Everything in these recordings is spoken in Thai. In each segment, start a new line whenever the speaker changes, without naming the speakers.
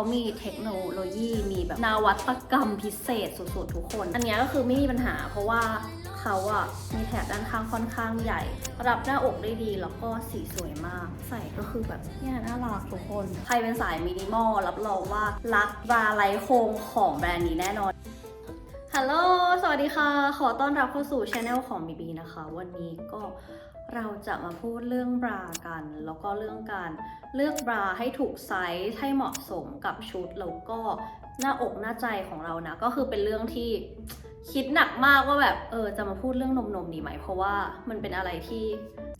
เขามีเทคโนโลยีมีแบบนวัตกรรมพิเศษสุดๆทุกคน อันเนี้ยก็คือไม่มีปัญหาเพราะว่าเขาอะมีแถบด้านข้างค่อนข้างใหญ่ รับหน้าอกได้ดีแล้วก็สีสวยมาก ใส่ก็คือแบบเนี่ยน่ารักทุกคน ใครเป็นสายมินิมอลรับรองว่ารักบาไลโคงของแบรนด์นี้แน่นอนฮัลโหล สวัสดีค่ะ ขอต้อนรับเข้าสู่ช anel ของบีบีนะคะ วันนี้ก็ เราจะมาพูดเรื่องบรากัน แล้วก็เรื่องการเลือกบราให้ถูกไซส์ให้เหมาะสมกับชุดแล้วก็หน้าอกหน้าใจของเรานะก็คือเป็นเรื่องที่คิดหนักมากว่าแบบเออจะมาพูดเรื่องนมๆดีไหม เพราะว่ามันเป็นอะไรที่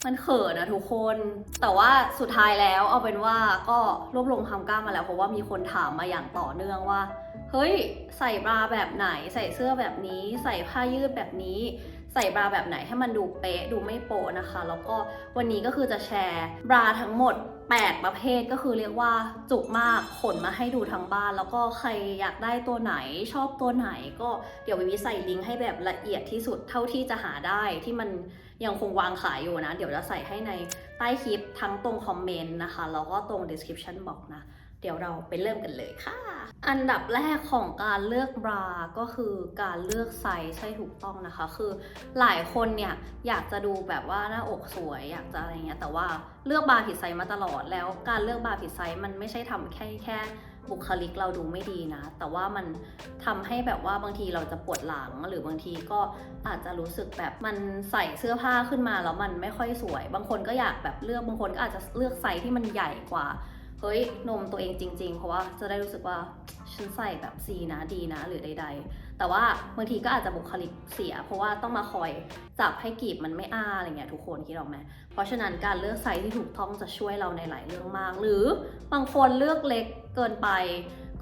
มันเขินนะทุกคน แต่ว่าสุดท้ายแล้วเอาเป็นว่าก็รวบรวมความกล้ามาแล้วเพราะว่ามีคนถามมาอย่างต่อเนื่องว่า เฮ้ย ใส่บราแบบไหน ใส่เสื้อแบบนี้ ใส่ผ้ายืดแบบนี้ ใส่บราแบบไหนให้มันดูเป๊ะดูไม่โปะนะคะ แล้วก็วันนี้ก็คือจะแชร์บราทั้งหมด 8 ประเภทก็คือเรียกว่าจุกมากขนมาให้ดูทั้งบ้าน แล้วก็ใครอยากได้ตัวไหนชอบตัวไหน ก็เดี๋ยววิวิใส่ลิงก์ให้แบบละเอียดที่สุดเท่าที่จะหาได้ที่มันยังคงวางขายอยู่นะ เดี๋ยวจะใส่ให้ในใต้คลิปทั้งตรงคอมเมนต์นะคะแล้วก็ตรง description box นะ เดี๋ยวเราไปเริ่มกันเลยค่ะ อันดับแรกของการเลือกบรา ก็คือการเลือกไซส์ใช่ถูกต้องนะคะ คือหลายคนเนี่ยอยากจะดูแบบว่าหน้าอกสวยอยากจะอะไรเงี้ย แต่ว่าเลือกบราผิดไซส์มาตลอด แล้วการเลือกบราผิดไซส์มันไม่ใช่ทำแค่แค่บุคลิกเราดูไม่ดีนะ แต่ว่ามันทำให้แบบว่าบางทีเราจะปวดหลัง หรือบางทีก็อาจจะรู้สึกแบบมันใส่เสื้อผ้าขึ้นมาแล้วมันไม่ค่อยสวย บางคนก็อยากแบบเลือก บางคนก็อาจจะเลือกไซส์ที่มันใหญ่กว่า เฮ้ยนมตัวเองจริง ๆ เพราะว่าจะได้รู้สึกว่าฉันใส่แบบซีนะดีนะหรือใด ๆ แต่ว่าบางทีก็อาจจะบุคลิกเสีย เพราะว่าต้องมาคอยจับให้กีบมันไม่อ้าอะไรเงี้ยทุกคนคิดออกไหมเพราะฉะนั้นการเลือกไซส์ที่ถูกต้องจะช่วยเราในหลายเรื่องมาก หรือบางคนเลือกเล็กเกินไป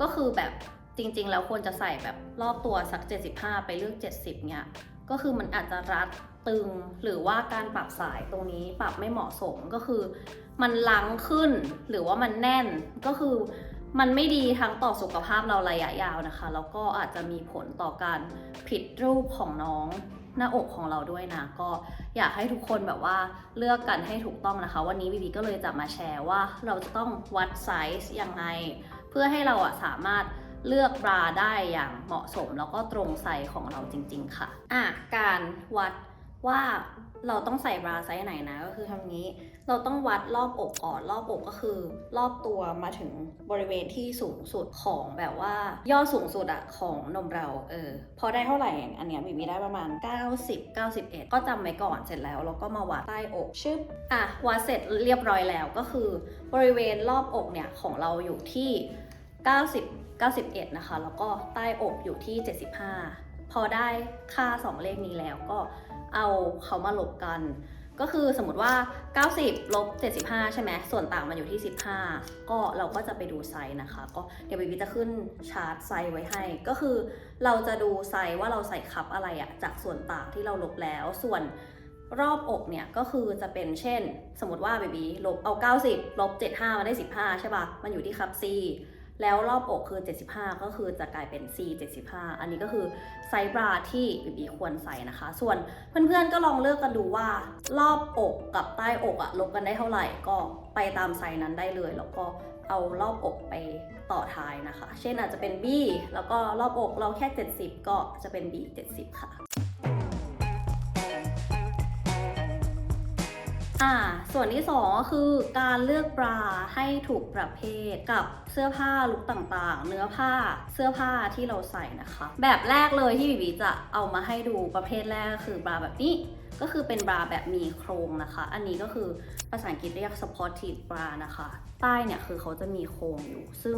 ก็คือแบบจริง ๆ แล้วควรจะใส่แบบรอบตัวสัก 75 ไปเลือก 70เนี้ยก็คือมันอาจจะรัดตึงหรือว่าการปรับสายตรงนี้ปรับไม่เหมาะสมก็คือ มันลังขึ้นหรือว่ามันแน่นก็คือมันไม่ดีทั้งต่อสุขภาพเราระยะยาวนะคะ แล้วก็อาจจะมีผลต่อการผิดรูปของน้องหน้าอกของเราด้วยนะ ก็อยากให้ทุกคนแบบว่าเลือกกันให้ถูกต้องนะคะ วันนี้บีบีก็เลยจะมาแชร์ว่าเราจะต้องวัดไซส์ยังไง เพื่อให้เราอะสามารถเลือกบราได้อย่างเหมาะสมแล้วก็ตรงไซส์ของเราจริง ๆ ค่ะอะการวัด ว่าเราต้องใส่บราไซส์ไหนนะก็คือทำนี้ เราต้องวัดรอบอกก่อนรอบอกก็คือ รอบตัวมาถึงบริเวณที่สูงสุดของแบบว่า ย่อสูงสุดอะของนมเราเออพอได้เท่าไหร่อันเนี้ยบีบีได้ประมาณ 90 91 ก็จำไว้ก่อนเสร็จแล้วเราก็มาวัดใต้อกชึบอะวัดเสร็จเรียบร้อยแล้วก็คือ บริเวณรอบอกเนี่ยของเราอยู่ที่ 90 91 นะคะ แล้วก็ใต้อกอยู่ที่ 75 พอได้ค่า 2 เลขนี้แล้วก็ เอาเขามาลบกัน ก็คือสมมติว่า 90 ลบ 75 ใช่ไหม ส่วนต่างมันอยู่ที่ 15 ก็เราก็จะไปดูไซส์นะคะ ก็เดี๋ยวบีบีจะขึ้นชาร์ตไซส์ไว้ให้ ก็คือเราจะดูไซส์ว่าเราใส่คับอะไรอะจากส่วนต่างที่เราลบแล้ว ส่วนรอบอกเนี่ยก็คือจะเป็นเช่น สมมติว่าเบบีลบเอา 90 ลบ 75มาได้ 15 ใช่ปะมันอยู่ที่คับ C แล้วรอบอกคือ 75 ก็คือจะกลายเป็น C 75 อันนี้ก็คือไซส์บราที่บีบีควรใส่นะคะ ส่วนเพื่อนๆก็ลองเลือกกันดูว่ารอบอกกับใต้อกอะลบกันได้เท่าไหร่ก็ไปตามไซส์นั้นได้เลย แล้วก็เอารอบอกไปต่อท้ายนะคะ เช่นอาจจะเป็น B แล้วก็รอบอกเราแค่ 70 ก็จะเป็น B 70 ค่ะ อ่า ส่วนที่สองก็คือการเลือกบราให้ถูกประเภทกับเสื้อผ้าลุคต่างๆ เนื้อผ้าเสื้อผ้าที่เราใส่นะคะ แบบแรกเลยที่บีบีจะเอามาให้ดูประเภทแรกก็คือบราแบบนี้ก็คือเป็นบราแบบมีโครงนะคะ อันนี้ก็คือภาษาอังกฤษเรียก supportive bra นะคะ ใต้เนี่ยคือเขาจะมีโครงอยู่ ซึ่ง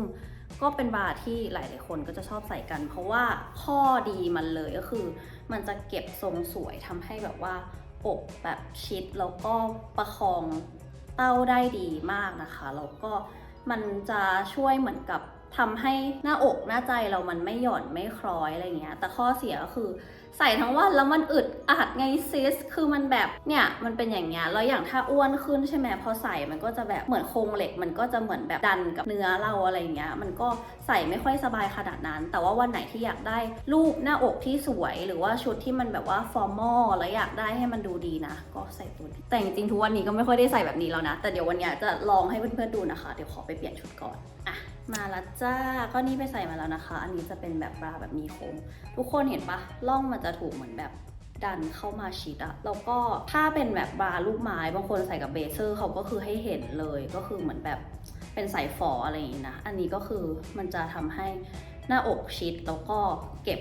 ก็เป็นบราที่หลายๆคนก็จะชอบใส่กัน เพราะว่าข้อดีมันเลยก็คือ มันจะเก็บทรงสวยทำให้แบบว่า อกแบบชิดแล้วก็ประคองเต้าได้ดีมากนะคะ แล้วก็มันจะช่วยเหมือนกับทำให้หน้าอกหน้าใจเรามันไม่หย่อนไม่คล้อยอะไรเงี้ย แต่ข้อเสียก็คือ ใส่ทั้งวันแล้วมันอึดอัดไงซิส คือมันแบบเนี่ยมันเป็นอย่างเงี้ยแล้วอย่างถ้าอ้วนขึ้นใช่ไหมพอใส่มันก็จะแบบเหมือนโครงเหล็ก มันก็จะเหมือนแบบดันกับเนื้อเราอะไรเงี้ยมันก็ใส่ไม่ค่อยสบายขนาดนั้น แต่ว่าวันไหนที่อยากได้รูปหน้าอกที่สวยหรือว่าชุดที่มันแบบว่าฟอร์มอลแล้วอยากได้ให้มันดูดีนะ ก็ใส่ตัวนี้แต่จริงๆทุกวันนี้ก็ไม่ค่อยได้ใส่แบบนี้แล้วนะ แต่เดี๋ยววันนี้จะลองให้เพื่อนๆดูนะคะ เดี๋ยวขอไปเปลี่ยนชุดก่อนอะ มาละจ้า ก็นี่ไปใส่มาแล้วนะคะ อันนี้จะเป็นแบบบราแบบมีโคมทุกคนเห็นปะล่องมันจะถูกเหมือนแบบดันเข้ามาชิดอะแล้วก็ถ้าเป็นแบบบราลูกไม้ บางคนใส่กับเบเซอร์เขาก็คือให้เห็นเลย ก็คือเหมือนแบบเป็นสายฝออะไรอย่างนี้นะ อันนี้ก็คือมันจะทำให้หน้าอกชิดแล้วก็เก็บ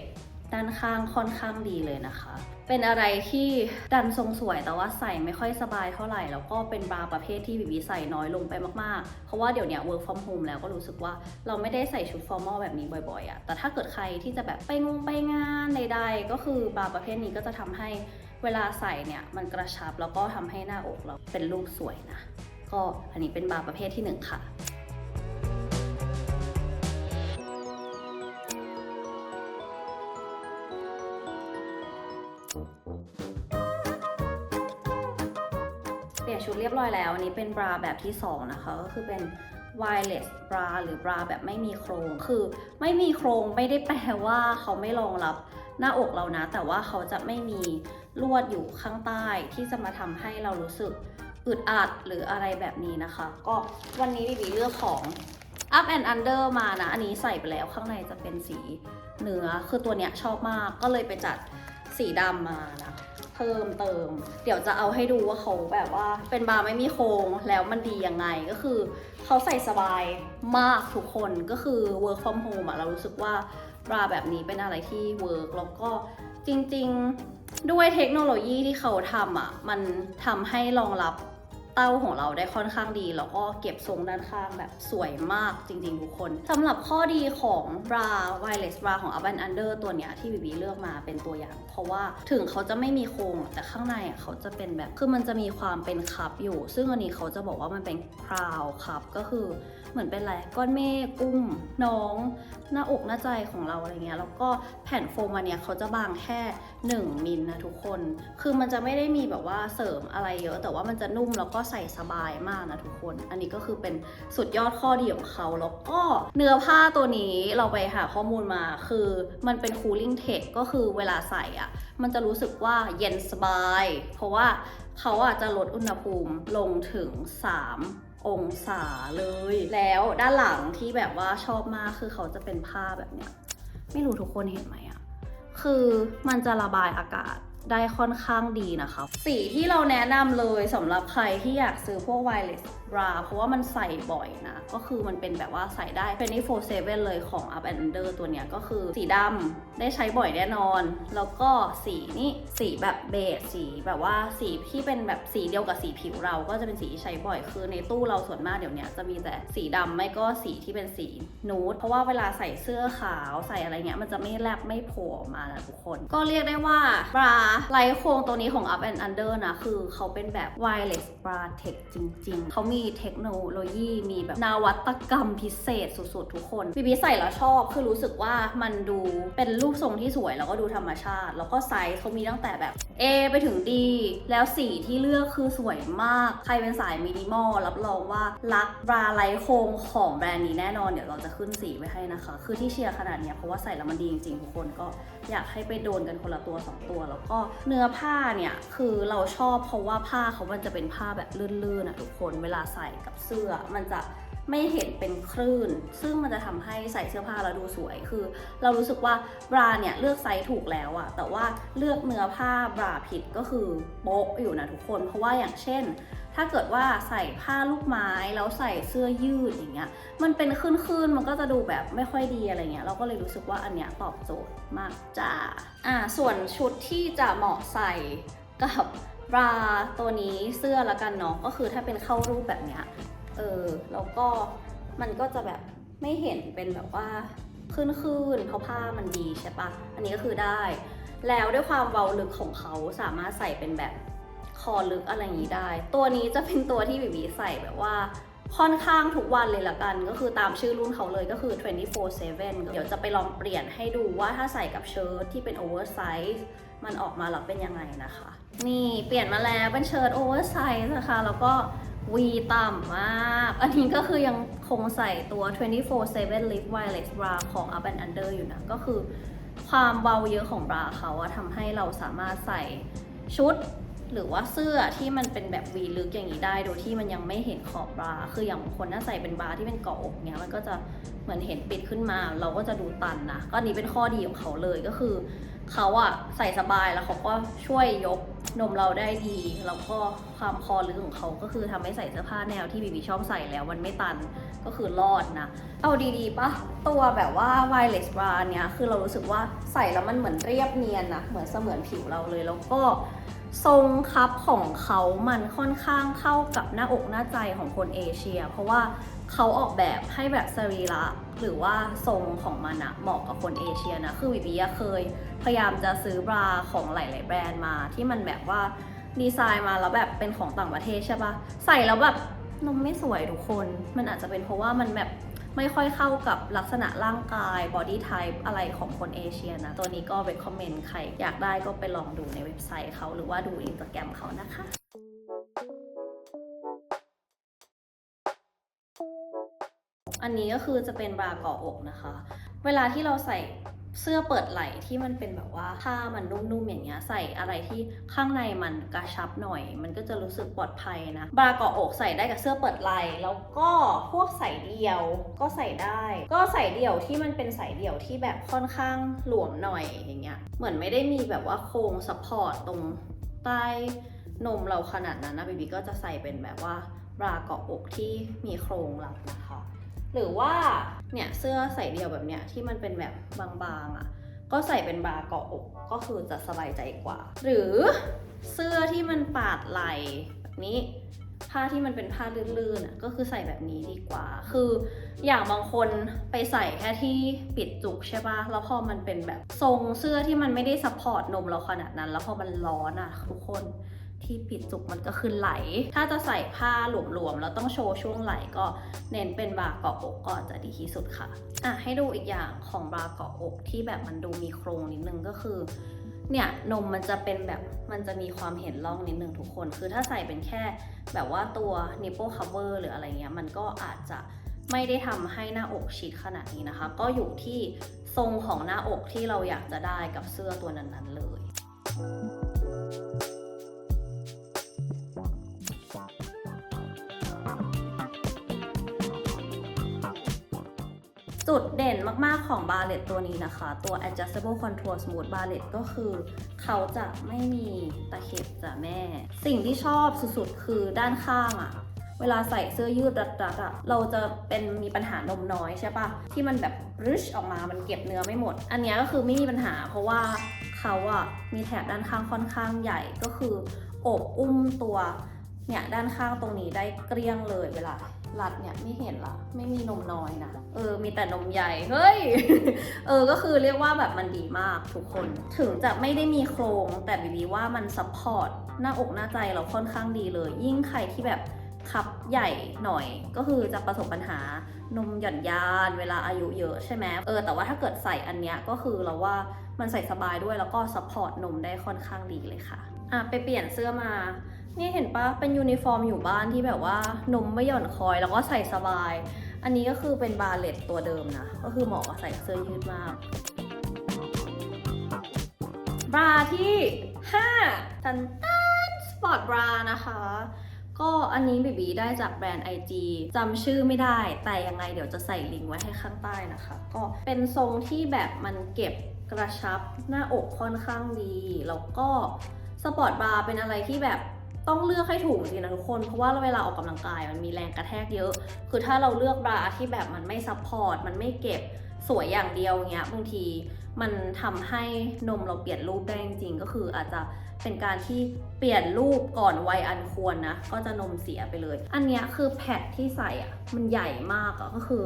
ด้านข้างค่อนข้างดีเลยนะคะ เป็นอะไรที่ดันทรงสวยแต่ว่าใส่ไม่ค่อยสบายเท่าไหร่ แล้วก็เป็นบราประเภทที่บีบีใส่น้อยลงไปมากๆ เพราะว่าเดี๋ยวนี้ work from home แล้วก็รู้สึกว่าเราไม่ได้ใส่ชุด formal แบบนี้บ่อยๆอะแต่ถ้าเกิดใครที่จะแบบไปงงไปงานใดๆก็คือบราประเภทนี้ก็จะทำให้เวลาใส่เนี่ยมันกระชับแล้วก็ทำให้หน้าอกเราเป็นรูปสวยนะ ก็อันนี้เป็นบราประเภทที่หนึ่งค่ะ ชุดเรียบร้อยแล้ว อันนี้เป็นบราแบบที่ 2 นะคะ ก็คือเป็น wireless bra หรือบราแบบไม่มีโครง คือไม่มีโครงไม่ได้แปลว่าเขาไม่รองรับหน้าอกเรานะ แต่ว่าเขาจะไม่มีลวดอยู่ข้างใต้ที่จะมาทำให้เรารู้สึกอึดอัดหรืออะไรแบบนี้นะคะ ก็วันนี้บีบีเลือกของ up and under มานะ อันนี้ใส่ไปแล้วข้างในจะเป็นสีเนื้อ คือตัวเนี้ยชอบมาก ก็เลยไปจัดสีดำมานะ พิ่มเติม เดี๋ยวจะเอาให้ดูว่าเขาแบบว่าเป็นบาร์ไม่มีโครงแล้วมันดียังไงก็คือเขาใส่สบายมากทุกคนก็คือ work from home อะเรารู้สึกว่าบาร์แบบนี้เป็นอะไรที่ work แล้วก็จริง ๆ ด้วยเทคโนโลยีที่เขาทำอะมันทำให้รองรับ เต้าของเราได้ค่อนข้างดี แล้วก็เก็บทรงด้านข้างแบบสวยมากจริงๆทุกคนสำหรับข้อดีของบรา wireless bra ของ Up and Under ตัวเนี้ยที่บีบีเลือกมาเป็นตัวอย่าง เพราะว่าถึงเขาจะไม่มีโครงแต่ข้างในเขาจะเป็นแบบคือมันจะมีความเป็นคัพอยู่ ซึ่งอันนี้เขาจะบอกว่ามันเป็นคราวคัพก็คือเหมือนเป็นอะไรก้อนเมฆกุ้มน้อง หน้าอกหน้าใจของเราอะไรเงี้ยแล้วก็แผ่นโฟมอันเนี้ยเขาจะบางแค่ 1มิลนะทุกคน คือมันจะไม่ได้มีแบบว่าเสริมอะไรเยอะ แต่ว่ามันจะนุ่มแล้วก็ใส่สบายมากนะทุกคน อันนี้ก็คือเป็นสุดยอดข้อดีของเขา แล้วก็เนื้อผ้าตัวนี้เราไปหาข้อมูลมา คือมันเป็น cooling tech ก็คือเวลาใส่อะ่ะ มันจะรู้สึกว่าเย็นสบาย เพราะว่าเขาอาจจะลดอุณหภูมิลงถึง 3องศาเลย แล้วด้านหลังที่แบบว่าชอบมากคือเขาจะเป็นผ้าแบบเนี้ย ไม่รู้ทุกคนเห็นไหมอะคือมันจะระบายอากาศ ได้ค่อนข้างดีนะคะ สีที่เราแนะนำเลยสำหรับใครที่อยากซื้อพวก wireless bra เพราะว่ามันใส่บ่อยนะ ก็คือมันเป็นแบบว่าใส่ได้ 24/7 เลยของ Up and Under ตัวเนี้ยก็คือสีดำได้ใช้บ่อยแน่นอน แล้วก็สีนี่สีแบบเบจสีแบบว่าสีที่เป็นแบบสีเดียวกับสีผิวเราก็จะเป็นสีที่ใช้บ่อย คือในตู้เราส่วนมากเดี๋ยวนี้จะมีแต่สีดำไม่ก็สีที่เป็นสีนูดเพราะว่าเวลาใส่เสื้อขาวใส่อะไรเงี้ยมันจะไม่แลบไม่โผล่มานะทุกคน ก็เรียกได้ว่าบราไลท์โครงตัวนี้ของ Up and Under นะคือเขาเป็นแบบ wireless bra tech จริง ๆเขามีเทคโนโลยีมีแบบนวัตกรรมพิเศษสุดๆ ทุกคนบีบีใส่แล้วชอบ คือรู้สึกว่ามันดูเป็นรูปทรงที่สวยแล้วก็ดูธรรมชาติ แล้วก็ไซส์เขามีตั้งแต่แบบ A ไปถึง D แล้วสีที่เลือกคือสวยมาก ใครเป็นสายมินิมอลรับรองว่ารักราไลท์โคงของแบรนด์นี้แน่นอน เดี๋ยวเราจะขึ้นสีไว้ให้นะคะ คือที่เชียร์ขนาดเนี้ยเพราะว่าใส่แล้วมันดีจริงๆทุกคนก็ อยากให้ไปโดนกันคนละตัวสองตัว แล้วก็เนื้อผ้าเนี่ยคือเราชอบเพราะว่าผ้าเขามันจะเป็นผ้าแบบลื่นๆนะทุกคนเวลาใส่กับเสื้อมันจะ ไม่เห็นเป็นคลื่น ซึ่งมันจะทำให้ใส่เสื้อผ้าแล้วดูสวย คือ เรารู้สึกว่าบราเนี่ยเลือกไซส์ถูกแล้วอะแต่ว่าเลือกเนื้อผ้าบราผิดก็คือโป๊ะอยู่นะทุกคน เพราะว่าอย่างเช่น ถ้าเกิดว่าใส่ผ้าลูกไม้แล้วใส่เสื้อยืดอย่างเงี้ย มันเป็นคลื่นๆ มันก็จะดูแบบไม่ค่อยดีอะไรเงี้ย เราก็เลยรู้สึกว่าอันเนี้ยตอบโจทย์มากจ้า อ่า ส่วนชุดที่จะเหมาะใส่กับบราตัวนี้เสื้อละกันเนาะ ก็คือถ้าเป็นเข้ารูปแบบเนี้ย เออแล้วก็มันก็จะแบบไม่เห็นเป็นแบบว่าขึ้นขึ้นๆเพราะผ้ามันดีใช่ปะอันนี้ก็คือได้ แล้วด้วยความเบาลึกของเขาสามารถใส่เป็นแบบคอลึกอะไรอย่างนี้ได้ ตัวนี้จะเป็นตัวที่บีบีใส่แบบว่าค่อนข้างทุกวันเลยละกัน ก็คือตามชื่อรุ่นเขาเลยก็คือ 24/7 เดี๋ยวจะไปลองเปลี่ยนให้ดูว่าถ้าใส่กับเชิ้ตที่เป็นโอเวอร์ไซส์มันออกมาแล้วเป็นยังไงนะคะ นี่เปลี่ยนมาแล้วเป็นเชิ้ตโอเวอร์ไซส์นะคะ แล้วก็ วีต่ำมาก อันนี้ก็คือยังคงใส่ตัว 24/7 Lift Wireless Bra ของ Up and Under อยู่นะ ก็คือความเบาเยอะของบราเขาอะทำให้เราสามารถใส่ชุด หรือว่าเสื้อที่มันเป็นแบบวีลึกอย่างนี้ได้ โดยที่มันยังไม่เห็นขอบบรา คืออย่างบางคนถ้าใส่เป็นบราที่เป็นเกาะอกเนี้ยมันก็จะเหมือนเห็นปิดขึ้นมา เราก็จะดูตันนะ ก็อันนี้เป็นข้อดีของเขาเลยก็คือ เขาอะใส่สบายแล้วเขาก็ช่วยยกนมเราได้ดี แล้วก็ความคอลึกของเขาก็คือทำให้ใส่เสื้อผ้าแนวที่บีบีชอบใส่แล้วมันไม่ตันก็คือรอดนะ เอาดีๆปะตัวแบบว่า wireless bra เนี้ยคือเรารู้สึกว่าใส่แล้วมันเหมือนเรียบเนียนนะเหมือนเสมือนผิวเราเลย แล้วก็ทรงคัพของเขามันค่อนข้างเข้ากับหน้าอกหน้าใจของคนเอเชีย เพราะว่า เขาออกแบบให้แบบสรีระหรือว่าทรงของมันอะเหมาะกับคนเอเชียนะ คือวิบีเคยพยายามจะซื้อบราของหลาย ๆ แบรนด์มาที่มันแบบว่าดีไซน์มาแล้วแบบเป็นของต่างประเทศใช่ปะใส่แล้วแบบนมไม่สวยทุกคน มันอาจจะเป็นเพราะว่ามันแบบไม่ค่อยเข้ากับลักษณะร่างกาย body type อะไรของคนเอเชียนะ ตัวนี้ก็ recommend ใคร อยากได้ก็ไปลองดูในเว็บไซต์เขาหรือว่าดูอินสตาแกรมเขานะคะ อันนี้ก็คือจะเป็นบราเกาะอกนะคะ เวลาที่เราใส่เสื้อเปิดไหล่ที่มันเป็นแบบว่าผ้ามันนุ่มๆอย่างเงี้ยใส่อะไรที่ข้างในมันกระชับหน่อย มันก็จะรู้สึกปลอดภัยนะบราเกาะอกใส่ได้กับเสื้อเปิดไหล่แล้วก็พวกใส่เดี่ยวก็ใส่ได้ ก็ใส่เดี่ยวที่มันเป็นใส่เดี่ยวที่แบบค่อนข้างหลวมหน่อยอย่างเงี้ยเหมือนไม่ได้มีแบบว่าโครงซัพพอร์ตตรงใต้นมเราขนาดนั้นนะบีบีก็จะใส่เป็นแบบว่าบราเกาะอกที่มีโครงรับนะคะ หรือว่าเนี่ยเสื้อใส่เดี่ยวแบบเนี้ยที่มันเป็นแบบบางๆอะ่ะก็ใส่เป็นบาเกาะอกก็คือจะสบายใจกว่า หรือเสื้อที่มันปาดไหลแบบนี้ผ้าที่มันเป็นผ้าลื่นๆอะก็คือใส่แบบนี้ดีกว่า คืออย่างบางคนไปใส่แค่ที่ปิดจุกใช่ปะแล้วพอมันเป็นแบบทรงเสื้อที่มันไม่ได้ซัพพอร์ตนมเราขนาดนั้น แล้วพอมันร้อนอะทุกคน ที่ปิดจุกมันก็คือไหล ถ้าจะใส่ผ้าหลวมๆแล้วต้องโชว์ช่วงไหลก็เน้นเป็นบราเกาะอกก็จะดีที่สุดค่ะ อะให้ดูอีกอย่างของบราเกาะอกที่แบบมันดูมีโครงนิดนึงก็คือ เนี่ยนมมันจะเป็นแบบมันจะมีความเห็นร่องนิดนึงทุกคน คือถ้าใส่เป็นแค่แบบว่าตัว nipple cover หรืออะไรเงี้ยมันก็อาจจะไม่ได้ทำให้หน้าอกชิดขนาดนี้นะคะ ก็อยู่ที่ทรงของหน้าอกที่เราอยากจะได้กับเสื้อตัวนั้นๆเลย ดเด่นมาก ๆ ของบาเลตตัวนี้นะคะ ตัว adjustable contour smooth ballet ก็คือเขาจะไม่มีตะเข็บจ้ะแม่ สิ่งที่ชอบสุด ๆ คือด้านข้างอะเวลาใส่เสื้อยืดรัดๆอะเราจะเป็นมีปัญหานมน้อยใช่ปะที่มันแบบริชออกมามันเก็บเนื้อไม่หมด อันนี้ก็คือไม่มีปัญหา เพราะว่าเขาอะมีแถบด้านข้างค่อนข้างใหญ่ก็คืออบอุ้มตัวเนี่ยด้านข้างตรงนี้ได้เกลี้ยงเลยเวลา รัดเนี่ยไม่เห็นละไม่มีนมน้อยนะเออ มีแต่นมใหญ่เฮ้ยเออก็คือเรียกว่าแบบมันดีมากทุกคน ถึงจะไม่ได้มีโครงแต่บีบีว่ามันซัพพอร์ตหน้าอกหน้าใจเราค่อนข้างดีเลย ยิ่งใครที่แบบคับใหญ่หน่อยก็คือจะประสบปัญหานมหย่อนยานเวลาอายุเยอะใช่ไหมเออแต่ว่าถ้าเกิดใส่อันเนี้ยก็คือเราว่ามันใส่สบายด้วยแล้วก็ซัพพอร์ตนมได้ค่อนข้างดีเลยค่ะอะไปเปลี่ยนเสื้อมา นี่เห็นปะเป็นยูนิฟอร์มอยู่บ้านที่แบบว่านมไม่หย่อนคอยแล้วก็ใส่สบาย อันนี้ก็คือเป็นบาเลตตัวเดิมนะ ก็คือเหมาะกับใส่เสื้อยืดมาก บราที่ 5 ตันตันสปอร์ตบรานะคะก็อันนี้บีบีได้จากแบรนด์ IG จำชื่อไม่ได้ แต่ยังไงเดี๋ยวจะใส่ลิงก์ไว้ให้ข้างใต้นะคะ ก็เป็นทรงที่แบบมันเก็บกระชับหน้าอกค่อนข้างดี แล้วก็สปอร์ตบราเป็นอะไรที่แบบ ต้องเลือกให้ถูกจริงนะทุกคน เพราะว่าเวลาออกกำลังกายมันมีแรงกระแทกเยอะ คือถ้าเราเลือกบราที่แบบมันไม่ซัพพอร์ต มันไม่เก็บสวยอย่างเดียวเงี้ยบางทีมันทำให้นมเราเปลี่ยนรูปได้จริงๆ ก็คืออาจจะเป็นการที่เปลี่ยนรูปก่อนวัยอันควรนะ ก็จะนมเสียไปเลย อันเนี้ยคือแพดที่ใส่อะมันใหญ่มากอะก็คือ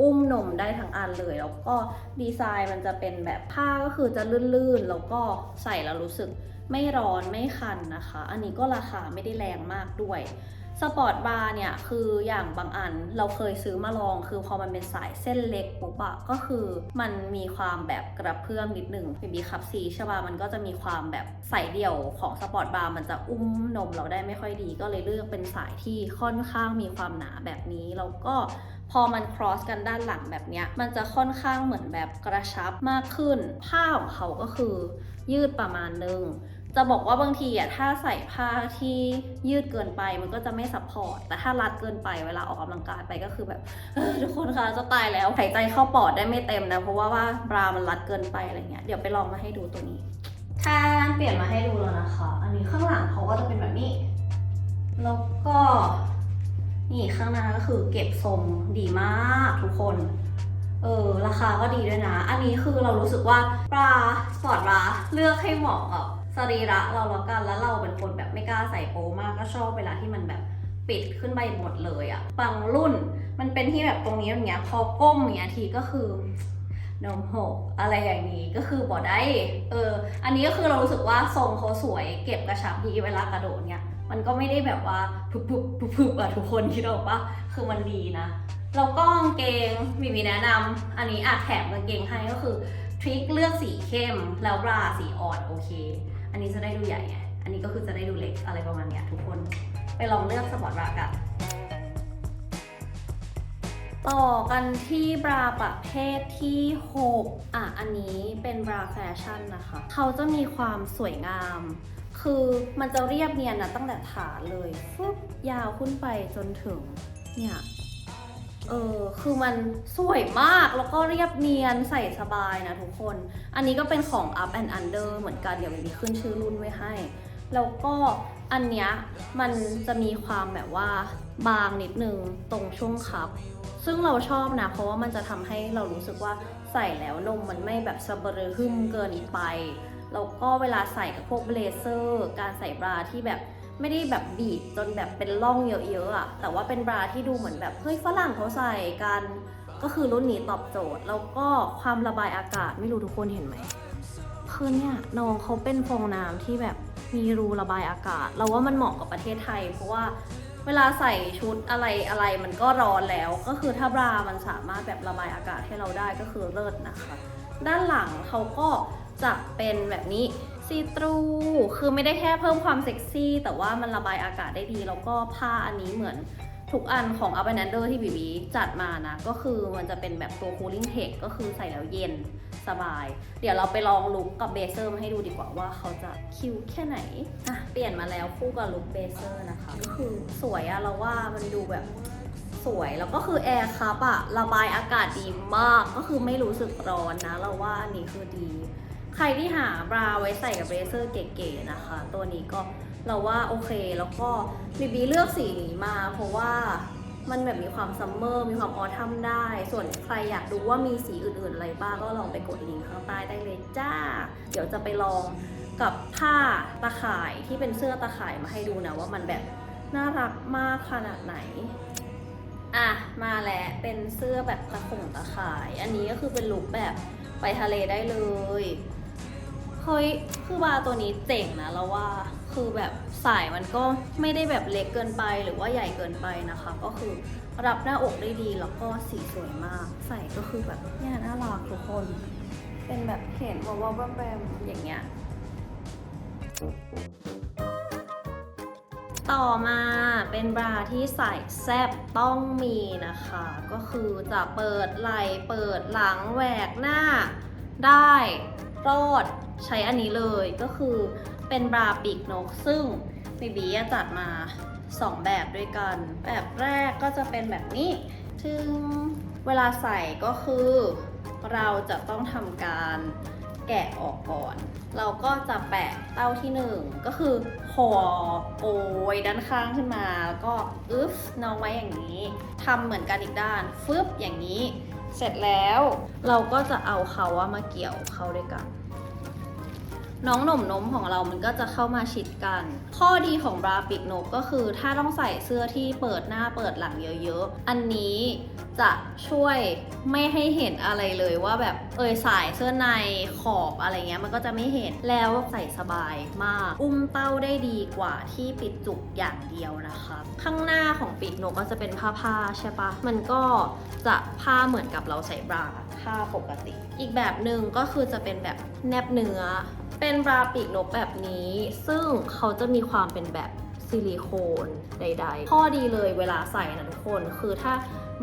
อุ้มนมได้ทั้งอันเลย แล้วก็ดีไซน์มันจะเป็นแบบผ้าก็คือจะลื่นๆ แล้วก็ใส่แล้วรู้สึก ไม่ร้อนไม่คันนะคะ อันนี้ก็ราคาไม่ได้แรงมากด้วยสปอร์ตบาร์เนี่ยคืออย่างบางอันเราเคยซื้อมาลองคือพอมันเป็นสายเส้นเล็กปุ๊บอะก็คือมันมีความแบบกระเพื่อมนิดหนึ่งบีบีคับซีใช่ป่ะมันก็จะมีความแบบสายเดี่ยวของสปอร์ตบาร์มันจะอุ้มนมเราได้ไม่ค่อยดี ก็เลยเลือกเป็นสายที่ค่อนข้างมีความหนาแบบนี้แล้วก็พอมัน cross กันด้านหลังแบบเนี้ย มันจะค่อนข้างเหมือนแบบกระชับมากขึ้น ผ้าของเขาก็คือยืดประมาณนึง จะบอกว่าบางทีอะถ้าใส่ผ้าที่ยืดเกินไปมันก็จะไม่ซัพพอร์ต แต่ถ้ารัดเกินไปเวลาออกกำลังกายไปก็คือแบบทุกคนคะจะตายแล้วหายใจเข้าปอดได้ไม่เต็มนะ เพราะว่าว่าบรามันรัดเกินไปอะไรเงี้ยเดี๋ยวไปลองมาให้ดูตัวนี้ถ้าเปลี่ยนมาให้ดูแล้วนะคะ อันนี้ข้างหลังเขาก็จะเป็นแบบนี้ แล้วก็นี่ข้างหน้าก็คือเก็บทรงดีมากทุกคน เออราคาก็ดีด้วยนะ อันนี้คือเรารู้สึกว่าปลาสปอร์ตบราเลือกให้เหมาะกับ สรีระเราแล้วกันแล้วเราเป็นคนแบบไม่กล้าใส่โปมากก็ชอบเวลาที่มันแบบปิดขึ้นไปหมดเลยอะบางรุ่นมันเป็นที่แบบตรงนี้อย่างเงี้ยพอก้มอย่างเงี้ยทีก็คือนมหกอะไรอย่างนี้ก็คือบ่ได้ เออ อันนี้ก็คือเรารู้สึกว่าทรงเขาสวยเก็บกระชับดีเวลากระโดดเนี่ย มันก็ไม่ได้แบบว่าพุบพุบพุบพุบอะทุกคนคิดออกปะคือมันดีนะ แล้วก็กางเกงมีมีแนะนำอันนี้อาจแถมกางเกงให้ก็คือ ทริคเลือกสีเข้มแล้วบราสีอ่อนโอเค อันนี้จะได้ดูใหญ่ไง อันนี้ก็คือจะได้ดูเล็กอะไรประมาณเนี้ยทุกคน ไปลองเลือกสปอร์ตบรากันต่อกันที่บราประเภทที่ 6 อะ อันนี้เป็นบราแฟชั่นนะคะ เขาจะมีความสวยงาม คือมันจะเรียบเนียนนะตั้งแต่ฐานเลยฟึบยาวขึ้นไปจนถึงเนี่ย เออคือมันสวยมากแล้วก็เรียบเนียนใส่สบายนะทุกคน อันนี้ก็เป็นของ Up and Under เหมือนกันเดี๋ยวมีขึ้นชื่อรุ่นไว้ให้ แล้วก็อันเนี้ยมันจะมีความแบบว่าบางนิดนึงตรงช่วงคับ ซึ่งเราชอบนะ เพราะว่ามันจะทำให้เรารู้สึกว่าใส่แล้วนมมันไม่แบบสะเบรือหึมเกินไป แล้วก็เวลาใส่กับพวกเบลเซอร์ การใส่บราที่แบบ ไม่ได้แบบบีบจนแบบเป็นร่องเยอะๆอะแต่ว่าเป็นบราที่ดูเหมือนแบบเฮ้ยฝรั่งเขาใส่กัน ก็คือรุ่นนี้ตอบโจทย์ แล้วก็ความระบายอากาศไม่รู้ทุกคนเห็นไหมคือเนี่ยน้องเขาเป็นฟองน้ำที่แบบมีรูระบายอากาศ เราว่ามันเหมาะกับประเทศไทย เพราะว่าเวลาใส่ชุดอะไรอะไรมันก็ร้อนแล้ว ก็คือถ้าบรา มันสามารถแบบระบายอากาศให้เราได้ก็คือเลิศนะคะ ด้านหลังเขาก็จะเป็นแบบนี้ ซีตรูคือไม่ได้แค่เพิ่มความเซ็กซี่ แต่ว่ามันระบายอากาศได้ดี แล้วก็ผ้าอันนี้เหมือนทุกอันของ a b a n a n d e r ที่บีบีจัดมานะ ก็คือมันจะเป็นแบบตัว cooling tech ก็คือใส่แล้วเย็นสบาย เดี๋ยวเราไปลองลุคกับเบเซอร์มาให้ดูดีกว่าว่าเขาจะคิวแค่ไหนอะเปลี่ยนมาแล้วคู่กับลุคเบเซอร์นะคะ ก็คือสวยอะเราว่ามันดูแบบสวย แล้วก็คือแอร์คับอะระบายอากาศดีมาก ก็คือไม่รู้สึกร้อนนะ เราว่าอันนี้คือดี ใครที่หาบราไว้ใส่กับเบรเซอร์เก๋ๆนะคะ ตัวนี้ก็เราว่าโอเคแล้วก็บีบีเลือกสีนี้มา เพราะว่ามันแบบมีความซัมเมอร์มีความออทัมได้ ส่วนใครอยากดูว่ามีสีอื่นๆอะไรบ้างก็ลองไปกดลิงก์ข้างใต้ได้เลยจ้า เดี๋ยวจะไปลองกับผ้าตะข่ายที่เป็นเสื้อตะข่ายมาให้ดูนะว่ามันแบบน่ารักมากขนาดไหน อะ มาแล้วเป็นเสื้อแบบตะข่งตะข่าย อันนี้ก็คือเป็นลุคแบบไปทะเลได้เลย เฮ้ย คือบาร์ตัวนี้เจ๋งนะแล้วว่า คือแบบสายมันก็ไม่ได้แบบเล็กเกินไปหรือว่าใหญ่เกินไปนะคะ ก็คือรับหน้าอกได้ดีแล้วก็สีสวยมาก ใส่ก็คือแบบเนี่ยน่ารักทุกคน เป็นแบบเห็นว่าว่าแบมอย่างเงี้ย ต่อมาเป็นบราที่ใส่แซบต้องมีนะคะ ก็คือจะเปิดไหล่เปิดหลังแหวกหน้าได้ รอดใช้อันนี้เลยก็คือเป็นบราปีกนก ซึ่งบีบีจัดมา 2 แบบด้วยกัน แบบแรกก็จะเป็นแบบนี้ถึงเวลาใส่ก็คือเราจะต้องทำการแกะออกก่อน เราก็จะแปะเต้าที่หนึ่งก็คือห่อโอยด้านข้างขึ้นมา แล้วก็อึ๊ฟน้องไว้อย่างนี้ทำเหมือนกันอีกด้านฟึบอย่างนี้ เสร็จแล้วเราก็จะเอาเขาอะมาเกี่ยวเข้าด้วยกัน น้องหน่มนมของเรามันก็จะเข้ามาชิดกัน ข้อดีของบราปิกนกก็คือถ้าต้องใส่เสื้อที่เปิดหน้าเปิดหลังเยอะๆ อันนี้จะช่วยไม่ให้เห็นอะไรเลยว่าแบบเอยสายเสื้อในขอบอะไรเงี้ยมันก็จะไม่เห็นแล้วใส่สบายมาก อุ้มเต้าได้ดีกว่าที่ปิดจุกอย่างเดียวนะคะ ข้างหน้าของปีกนกก็จะเป็นผ้าผ้าใช่ปะมันก็จะผ้าเหมือนกับเราใส่บราผ้าปกติ อีกแบบหนึ่งก็คือจะเป็นแบบแนบเนื้อ เป็นบราปีกนกแบบนี้ ซึ่งเขาจะมีความเป็นแบบ ซิลิโคนใด ๆ ข้อดีเลยเวลาใส่นะทุกคนคือถ้า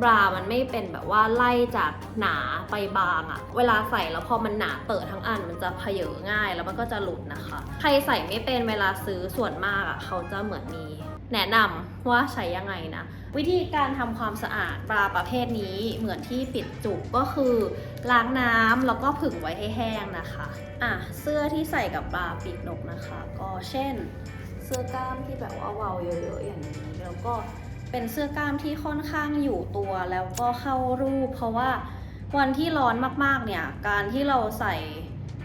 บรา มันไม่เป็นแบบว่าไล่จากหนาไปบางอะเวลาใส่แล้วพอมันหนาเปิดทั้งอันมันจะเพเยอง่ายแล้วมันก็จะหลุดนะคะ ใครใส่ไม่เป็นเวลาซื้อส่วนมากอะเขาจะเหมือนมีแนะนำว่าใช้ยังไงนะ วิธีการทำความสะอาดปลาประเภทนี้เหมือนที่ปิดจุกก็คือ ล้างน้ำแล้วก็ผึ่งไว้ให้แห้งนะคะ อะเสื้อที่ใส่กับปลาปีกนกนะคะ ก็เช่น สื้อกล้ามที่แบบว่าเวาเยอะๆอย่างนี้แล้วก็เป็นเสื้อกล้ามที่ค่อนข้างอยู่ตัวแล้วก็เข้ารูป เพราะว่าวันที่ร้อนมากๆเนี่ยการที่เราใส่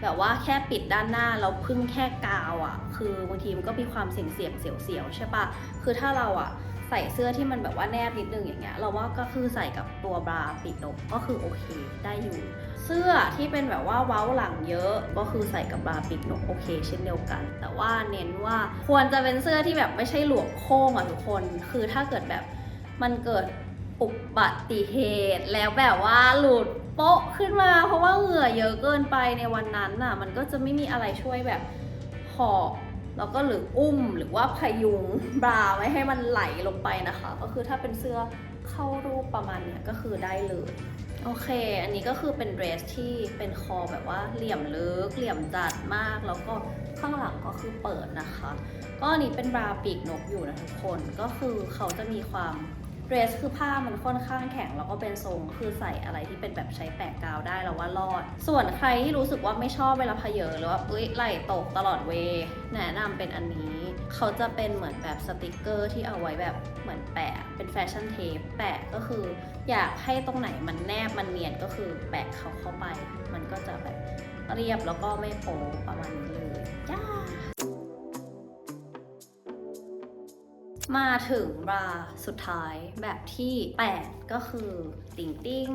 แบบว่าแค่ปิดด้านหน้าเราพึ่งแค่กาวอะ่ะ คือบางทีมันก็มีความเสี่ยงเสี่ยงเสียวๆใช่ปะคือถ้าเราอะ่ะใส่เสื้อที่มันแบบว่าแนบนิดนึงอย่างเงี้ยเราว่าก็คือใส่กับตัวบราปีกนกก็คือโอเคได้อยู่ เสื้อที่เป็นแบบว่าเว้าหลังเยอะก็คือใส่กับบราปิดนกโอเคเช่นเดียวกัน แต่ว่าเน้นว่าควรจะเป็นเสื้อที่แบบไม่ใช่หลวมโค้งอะทุกคน คือถ้าเกิดแบบมันเกิดอุบัติเหตุ แล้วแบบว่าหลุดโป๊ะขึ้นมา เพราะว่าเหงื่อเยอะเกินไปในวันนั้นน่ะ มันก็จะไม่มีอะไรช่วยแบบหอบแล้วก็หรืออุ้มหรือว่าพยุงบราไว้ให้มันไหลลงไปนะคะ ก็คือถ้าเป็นเสื้อเข้ารูปประมาณเนี้ยก็คือได้เลย โอเค อันนี้ก็คือเป็นเดรสที่เป็นคอแบบว่าเหลี่ยมลึก เหลี่ยมจัดมาก แล้วก็ข้างหลังก็คือเปิดนะคะ ก็อันนี้เป็นบราปีกนกอยู่นะทุกคน ก็คือเขาจะมีความเดรสคือผ้ามันค่อนข้างแข็ง แล้วก็เป็นทรงคือใส่อะไรที่เป็นแบบใช้แปะกาวได้แล้วว่ารอด ส่วนใครที่รู้สึกว่าไม่ชอบเวลาเพเยอหรือว่าเอ้ยไหล่ตกตลอดเวแนะนำเป็นอันนี้ เขาจะเป็นเหมือนแบบสติกเกอร์ที่เอาไว้แบบเหมือนแปะ เป็นแฟชั่นเทปแปะก็คือ อยากให้ตรงไหนมันแนบมันเนียนก็คือแปะเขาเข้าไป มันก็จะแบบเรียบแล้วก็ไม่โป๊ประมาณนี้เลยจ้ามาถึงบราสุดท้ายแบบที่ 8 ก็คือติ่งติ้ง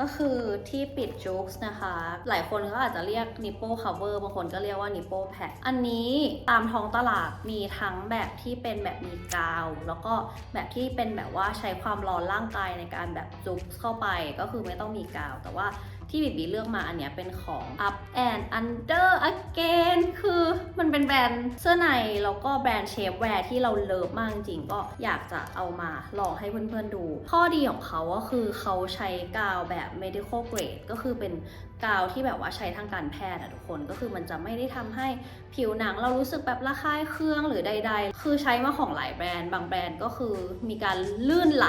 ก็คือที่ปิดจุกส์นะคะ หลายคนก็อาจจะเรียกนิปโป้คัฟเวอร์บางคนก็เรียกว่า nipple pad อันนี้ตามท้องตลาดมีทั้งแบบที่เป็นแบบมีกาว แล้วก็แบบที่เป็นแบบว่าใช้ความร้อนร่างกายในการแบบจุกเข้าไปก็คือไม่ต้องมีกาว แต่ว่า ที่บีบีเลือกมาอันเนี้ยเป็นของ up and under again คือมันเป็นแบรนด์เสื้อใน แล้วก็แบรนด์เชฟแวร์ที่เราเลิฟมากจริงก็อยากจะเอามาลองให้เพื่อนๆดู ข้อดีของเขาก็คือเขาใช้กาวแบบ medical grade ก็คือเป็น กาวที่แบบว่าใช้ทางการแพทย์อะทุกคนก็คือมันจะไม่ได้ทำให้ผิวหนังเรารู้สึกแบบระคายเคืองหรือใด ๆ คือใช้มาของหลายแบรนด์บางแบรนด์ก็คือมีการลื่นไหล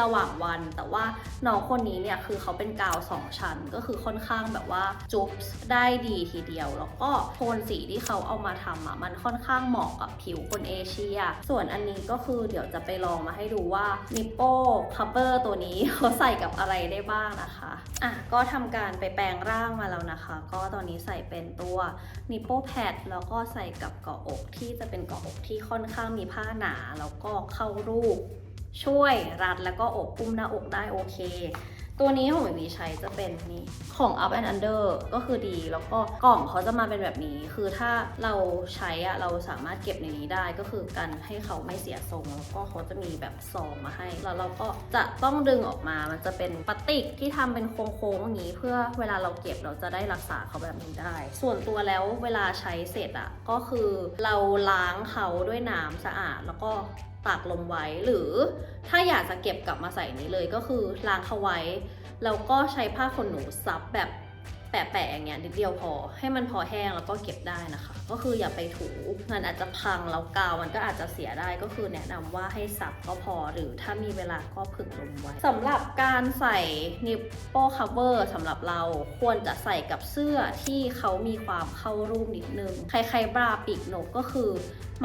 ระหว่างวัน แต่ว่าน้องคนนี้เนี่ยคือเขาเป็นกาวสองชั้น ก็คือค่อนข้างแบบว่าจุบได้ดีทีเดียว แล้วก็โทนสีที่เขาเอามาทำอะมันค่อนข้างเหมาะกับผิวคนเอเชีย ส่วนอันนี้ก็คือเดี๋ยวจะไปลองมาให้ดูว่า nipple cover ตัวนี้เขาใส่กับอะไรได้บ้างนะคะอะก็ทำการไปแปลงร่างมาแล้วนะคะ ก็ตอนนี้ใส่เป็นตัว nipple pad แล้วก็ใส่กับเกาะอกที่จะเป็นเกาะอกที่ค่อนข้างมีผ้าหนา แล้วก็เข้ารูป ช่วยรัดแล้วก็อกอุ้มหน้าอกได้โอเค ตัวนี้ของหมีใช้จะเป็นนี่ของ up and under ก็คือดี แล้วก็กล่องเขาจะมาเป็นแบบนี้ คือถ้าเราใช้อะเราสามารถเก็บในนี้ได้ก็คือกันให้เขาไม่เสียทรง แล้วก็เขาจะมีแบบซองมาให้ แล้วเราก็จะต้องดึงออกมา มันจะเป็นพลาสติกที่ทำเป็นโค้งๆอย่างนี้ เพื่อเวลาเราเก็บเราจะได้รักษาเขาแบบนี้ได้ ส่วนตัวแล้วเวลาใช้เสร็จอะก็คือเราล้างเขาด้วยน้ำสะอาดแล้วก็ ตากลมไว้ หรือถ้าอยากจะเก็บกลับมาใส่นี้เลยก็คือล้างเขาไว้ แล้วก็ใช้ผ้าขนหนูซับแบบ แปะๆอย่างเงี้ยนิดเดียวพอ ให้มันพอแห้งแล้วก็เก็บได้นะคะ ก็คืออย่าไปถูมันอาจจะพังแล้วกาวมันก็อาจจะเสียได้ก็คือแนะนำว่าให้ซับก็พอหรือถ้ามีเวลาก็ผึ่งลมไว้สำหรับการใส่ nipple cover สำหรับเราควรจะใส่กับเสื้อที่เขามีความเข้ารูปนิดนึงใคล้ายๆบราปีกนกก็คือ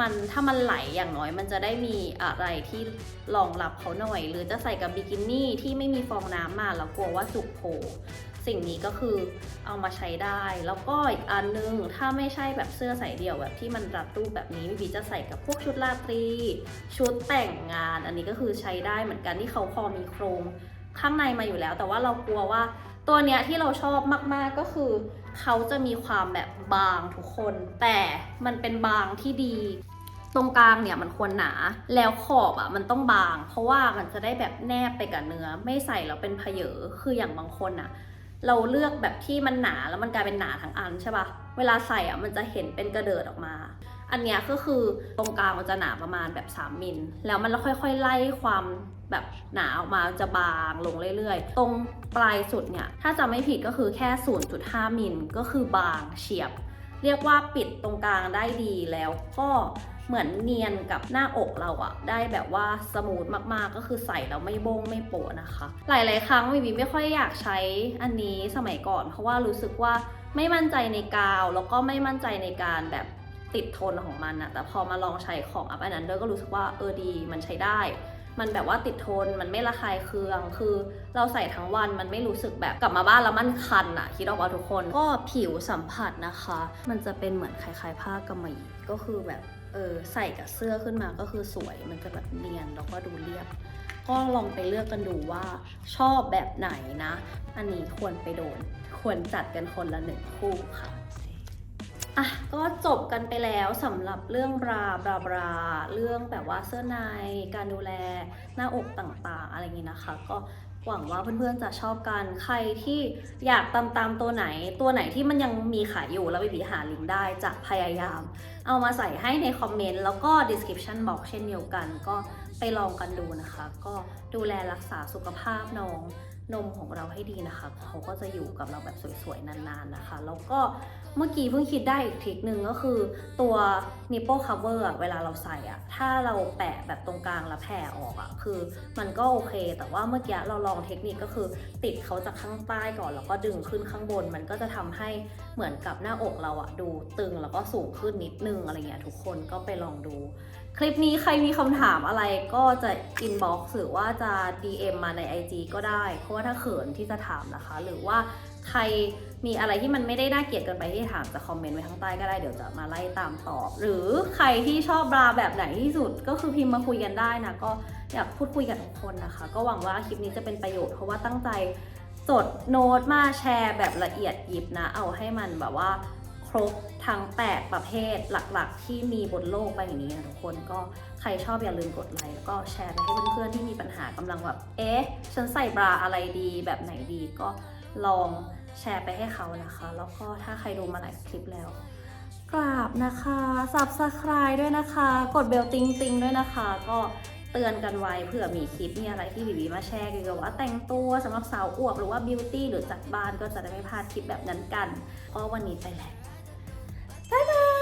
มันถ้ามันไหลอย่างน้อยมันจะได้มีอะไรที่รองรับเขาหน่อย หรือจะใส่กับบิกินี่ที่ไม่มีฟองน้ำมาแล้วกลัวว่าจุกโผ สิ่งนี้ก็คือเอามาใช้ได้ แล้วก็อีกอันนึง ถ้าไม่ใช่แบบเสื้อใส่เดี่ยวแบบที่มันรัดรูปแบบนี้บิบีจะใส่กับพวกชุดราตรี ชุดแต่งงาน อันนี้ก็คือใช้ได้เหมือนกันที่เขาพอมีโครงข้างในมาอยู่แล้ว แต่ว่าเรากลัวว่าตัวเนี้ยที่เราชอบมาก ๆ ก็คือ เขาจะมีความแบบบางทุกคน แต่มันเป็นบางที่ดี ตรงกลางเนี่ยมันควรหนา แล้วขอบอะมันต้องบาง เพราะว่ามันจะได้แบบแนบไปกับเนื้อ ไม่ใส่แล้วเป็นเพเยอคืออย่างบางคนอะ เราเลือกแบบที่มันหนาแล้วมันกลายเป็นหนาทั้งอันใช่ปะเวลาใส่อะมันจะเห็นเป็นกระเดิดออกมา อันเนี้ยก็คือตรงกลางมันจะหนาประมาณแบบ 3 มิล แล้วมันค่อยๆไล่ความแบบหนาออกมาจะบางลงเรื่อยๆ ตรงปลายสุดเนี่ยถ้าจะไม่ผิดก็คือแค่ 0.5 มิลก็คือบางเฉียบ เรียกว่าปิดตรงกลางได้ดีแล้วก็ เหมือนเนียนกับหน้าอกเราอะได้แบบว่าสมูทมากๆก็คือใส่แล้วไม่บงไม่โปะนะคะ หลาย ๆ ครั้งวิวีไม่ค่อยอยากใช้อันนี้สมัยก่อน เพราะว่ารู้สึกว่าไม่มั่นใจในกาว แล้วก็ไม่มั่นใจในการแบบติดทนของมันอะแต่พอมาลองใช้ของอัพอันนั้นเดอร์ก็รู้สึกว่าเออดีมันใช้ได้มันแบบว่าติดทน มันไม่ระคายเคือง คือเราใส่ทั้งวัน มันไม่รู้สึกแบบกลับมาบ้านแล้วมันคันอะคิดออกว่าทุกคน ก็ผิวสัมผัสนะคะ มันจะเป็นเหมือนคล้ายๆ ผ้ากำมะหยี่ก็คือแบบ เออใส่กับเสื้อขึ้นมาก็คือสวยมันจะแบบเนียนแล้วก็ดูเรียบ ก็ลองไปเลือกกันดูว่าชอบแบบไหนนะ อันนี้ควรไปโดน ควรจัดกันคนละหนึ่งคู่ค่ะอะก็จบกันไปแล้วสำหรับเรื่องบราบราบราเรื่องแบบว่าเสื้อในการดูแลหน้าอกต่างๆ อะไรอย่างนี้นะคะ ก็หวังว่าเพื่อนๆจะชอบกัน ใครที่อยากตามตามตัวไหน ตัวไหนที่มันยังมีขายอยู่แล้ววิธีหาลิงก์ได้จะพยายาม เอามาใส่ให้ในคอมเมนต์แล้วก็ description box เช่นเดียวกัน ก็ไปลองกันดูนะคะ ก็ดูแลรักษาสุขภาพน้องนมของเราให้ดีนะคะ เขาก็จะอยู่กับเราแบบสวยๆ นานๆนะคะ แล้วก็ เมื่อกี้เพิ่งคิดได้อีกทริคหนึ่งก็คือตัว nipple cover อะเวลาเราใส่อะถ้าเราแปะแบบตรงกลางแล้วแผ่ออกอะคือมันก็โอเค แต่ว่าเมื่อกี้เราลองเทคนิคก็คือ ติดเขาจากข้างใต้ก่อนแล้วก็ดึงขึ้นข้างบน มันก็จะทำให้เหมือนกับหน้าอกเราอะดูตึงแล้วก็สูงขึ้นนิดนึงอะไรเงี้ยทุกคนก็ไปลองดู คลิปนี้ใครมีคำถามอะไรก็จะ inbox หรือว่าจะ DM มาใน IG ก็ได้ เพราะว่าถ้าเขินที่จะถามนะคะ หรือว่า ใครมีอะไรที่มันไม่ได้น่าเกลียดเกินไปที่ถามจะคอมเมนต์ไว้ข้างใต้ก็ได้เดี๋ยวจะมาไล่ตามตอบ หรือใครที่ชอบบราแบบไหนที่สุดก็คือพิมพ์มาคุยกันได้นะ ก็อยากพูดคุยกับทุกคนนะคะ ก็หวังว่าคลิปนี้จะเป็นประโยชน์เพราะว่าตั้งใจจดโน้ตมาแชร์แบบละเอียดยิบนะ เอาให้มันแบบว่าครบทั้ง 8 ประเภทหลักๆ ที่มีบนโลกใบนี้นะทุกคนก็ใครชอบอย่าลืมกดไลค์แล้วก็แชร์ไปให้เพื่อนๆที่มีปัญหากำลังแบบเอ๊ะฉันใส่บราอะไรดีแบบไหนดีก็ลอง แชร์ไปให้เขานะคะ แล้วก็ถ้าใครดูมาหลายคลิปแล้วกราบนะคะ subscribe ด้วยนะคะ กดเบลติงติงด้วยนะคะ ก็เตือนกันไว้เผื่อมีคลิปมีอะไรที่บีบีมาแชร์เกี่ยวกับว่าแต่งตัวสำหรับสาวอวบหรือว่าบิวตี้หรือจัดบ้านก็จะได้ไม่พลาดคลิปแบบนั้นกันก็วันนี้ไปแล้วบ๊ายบาย